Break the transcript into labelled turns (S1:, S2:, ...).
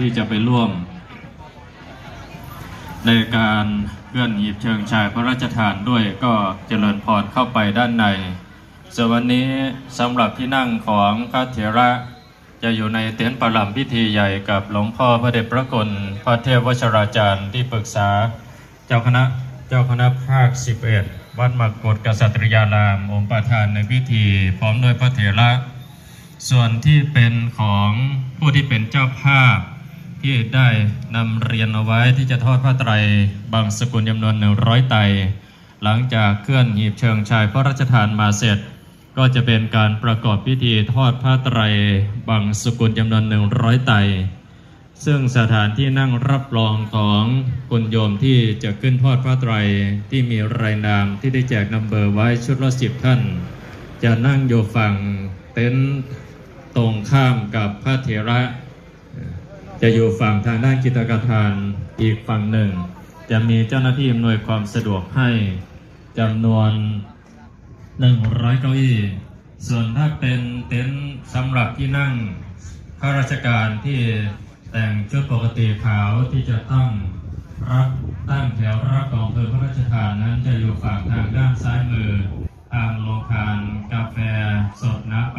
S1: ที่จะไปร่วม ในการเคลื่อนหีบเชิงชายพระราชทานด้วยก็เจริญพรเข้าไปด้านในส่วนวันนี้สำหรับที่นั่งของพระเถระ จะอยู่ในเต็นท์ประลัมพิธีใหญ่กับหลวงพ่อพระเดชพระคุณพระเทพวชราจารย์ที่ปรึกษา เจ้าคณะเจ้าคณะภาค 11 วัดมกฏกษัตริยาราม องค์ประธานในพิธี พร้อมด้วยพระเถระ ส่วนที่เป็นของผู้ที่เป็นเจ้าภาพ ที่ได้นำเรียนเอาไว้ที่จะทอดพระไตรบางสกุลจำนวนหนึ่งร้อยไต หลังจากเคลื่อนหีบเชิงชายพระราชทานมาเสร็จ ก็จะเป็นการประกอบพิธีทอดพระไตรบางสกุลจำนวนหนึ่งร้อยไต ซึ่งสถานที่นั่งรับรองของคุณโยมที่จะขึ้นทอดพระไตรที่มีรายนามที่ได้แจกนัมเบอร์ไว้ชุดละสิบท่าน จะนั่งอยู่ฝั่งเต็นท์ตรงข้ามกับพระเถระ จะอยู่ฝั่งทางด้านกิตกทานอีกฝั่งหนึ่ง จะมีเจ้าหน้าที่อำนวยความสะดวกให้จำนวน 100 เก้าอี้ ส่วนถ้าเป็นเต็นท์สำหรับที่นั่งข้าราชการที่แต่งชุดปกติขาวที่จะต้องรับตั้งแถวรับกองเพลิงพระราชทานนั้นจะอยู่ฝั่งทางด้านซ้ายมือ ทางโลคารกาแฟสดน้ำ